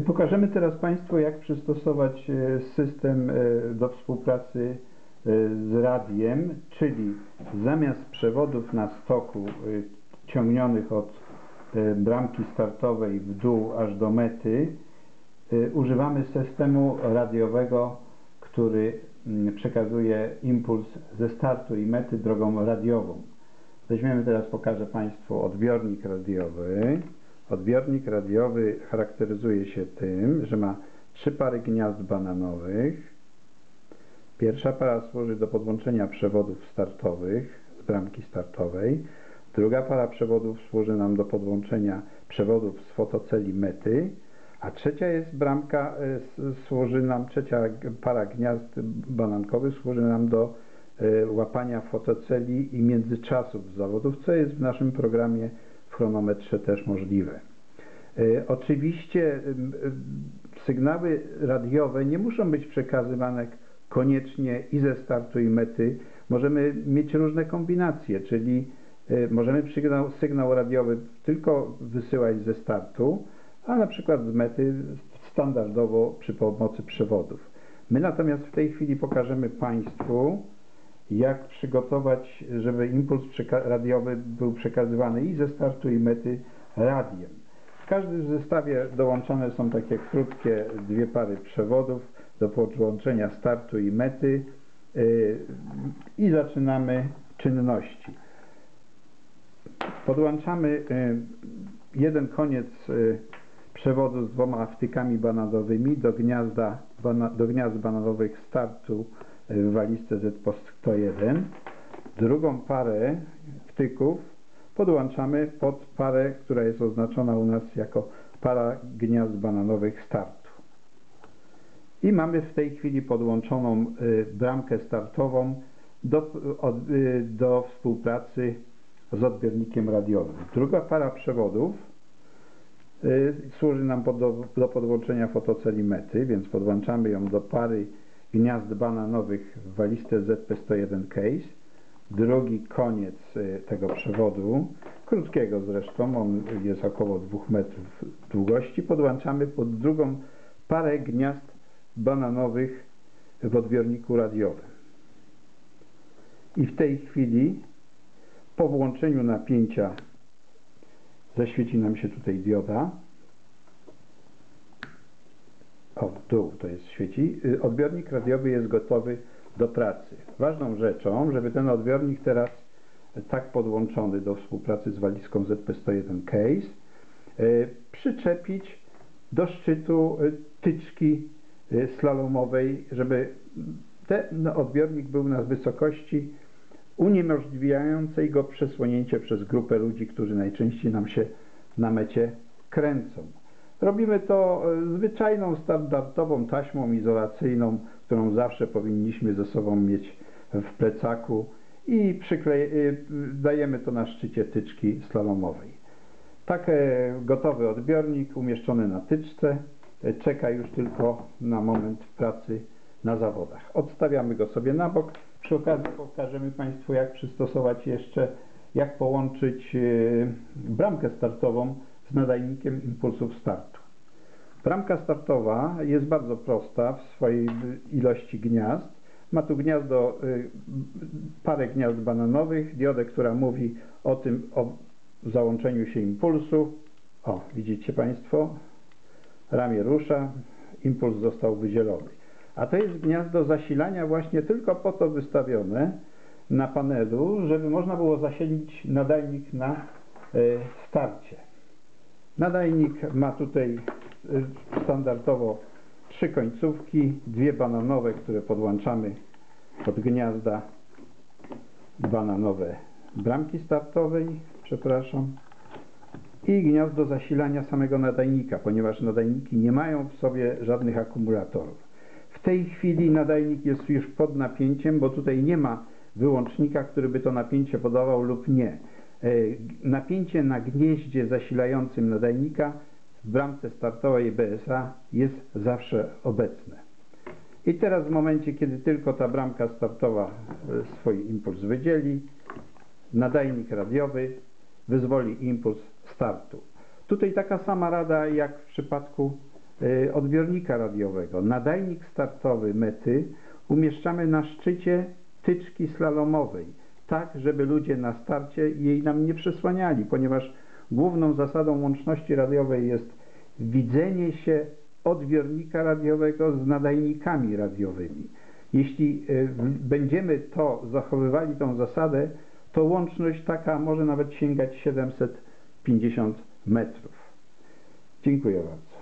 Pokażemy teraz Państwu, jak przystosować e, system e, do współpracy e, z radiem, czyli zamiast przewodów na stoku ciągnionych od bramki startowej w dół aż do mety, używamy systemu radiowego, który przekazuje impuls ze startu i mety drogą radiową. Weźmiemy teraz, pokażę Państwu odbiornik radiowy. Odbiornik radiowy charakteryzuje się tym, że ma trzy pary gniazd bananowych. Pierwsza para służy do podłączenia przewodów startowych z bramki startowej. Druga para przewodów służy nam do podłączenia przewodów z fotoceli mety, a trzecia jest bramka, e, służy nam, trzecia para gniazd banankowych służy nam do e, łapania fotoceli i międzyczasów zawodów, co jest w naszym programie w chronometrze też możliwe. E, oczywiście sygnały radiowe nie muszą być przekazywane koniecznie i ze startu i mety. Możemy mieć różne kombinacje, czyli e, możemy sygnał, sygnał radiowy tylko wysyłać ze startu, a na przykład z mety standardowo przy pomocy przewodów. My natomiast w tej chwili pokażemy Państwu, jak przygotować, żeby impuls radiowy był przekazywany i ze startu i mety radiem. W każdym zestawie dołączone są takie krótkie dwie pary przewodów do podłączenia startu i mety yy, i zaczynamy czynności. Podłączamy yy, jeden koniec yy, przewodu z dwoma wtykami bananowymi do, gniazda, do gniazd bananowych startu w walizce ZPOST 101. Drugą parę wtyków podłączamy pod parę, która jest oznaczona u nas jako para gniazd bananowych startu. I mamy w tej chwili podłączoną y, bramkę startową do, y, do współpracy z odbiornikiem radiowym. Druga para przewodów y, służy nam do, do podłączenia fotoceli mety, więc podłączamy ją do pary gniazd bananowych w walizce ZP101 Case. Drugi koniec y, tego przewodu, krótkiego zresztą, on jest około 2 metrów długości, podłączamy pod drugą parę gniazd bananowych w odbiorniku radiowym. I w tej chwili po włączeniu napięcia zaświeci nam się tutaj dioda o, tu to jest świeci. Y, odbiornik radiowy jest gotowy do pracy. Ważną rzeczą, żeby ten odbiornik teraz tak podłączony do współpracy z walizką ZP101 Case y, przyczepić do szczytu y, tyczki slalomowej, żeby ten odbiornik był na wysokości uniemożliwiającej go przesłonięcie przez grupę ludzi, którzy najczęściej nam się na mecie kręcą. Robimy to e, zwyczajną, standardową taśmą izolacyjną, którą zawsze powinniśmy ze sobą mieć w plecaku i e, dajemy to na szczycie tyczki slalomowej. Tak gotowy odbiornik umieszczony na tyczce e, czeka już tylko na moment pracy na zawodach. Odstawiamy go sobie na bok. Przy okazji pokażemy Państwu jak przystosować jeszcze, jak połączyć bramkę startową z nadajnikiem impulsów startu. Bramka startowa jest bardzo prosta w swojej ilości gniazd. Ma tu gniazdo, y, parę gniazd bananowych, diodę, która mówi o tym, o załączeniu się impulsu. O, widzicie Państwo? Ramię rusza, impuls został wydzielony. A to jest gniazdo zasilania właśnie tylko po to wystawione na panelu, żeby można było zasilić nadajnik na y, starcie. Nadajnik ma tutaj y, standardowo trzy końcówki, dwie bananowe, które podłączamy od gniazda bananowe bramki startowej, przepraszam, i gniazdo zasilania samego nadajnika, ponieważ nadajniki nie mają w sobie żadnych akumulatorów. W tej chwili nadajnik jest już pod napięciem, bo tutaj nie ma wyłącznika, który by to napięcie podawał lub nie. E, napięcie na gnieździe zasilającym nadajnika w bramce startowej BSA jest zawsze obecne. I teraz w momencie, kiedy tylko ta bramka startowa e, swój impuls wydzieli, nadajnik radiowy wyzwoli impuls startu. Tutaj taka sama rada jak w przypadku y, odbiornika radiowego. Nadajnik startowy mety umieszczamy na szczycie tyczki slalomowej, tak żeby ludzie na starcie jej nam nie przysłaniali, ponieważ główną zasadą łączności radiowej jest widzenie się odbiornika radiowego z nadajnikami radiowymi. Jeśli y, będziemy to zachowywali tą zasadę, to łączność taka może nawet sięgać 750 metrów. Dziękuję bardzo.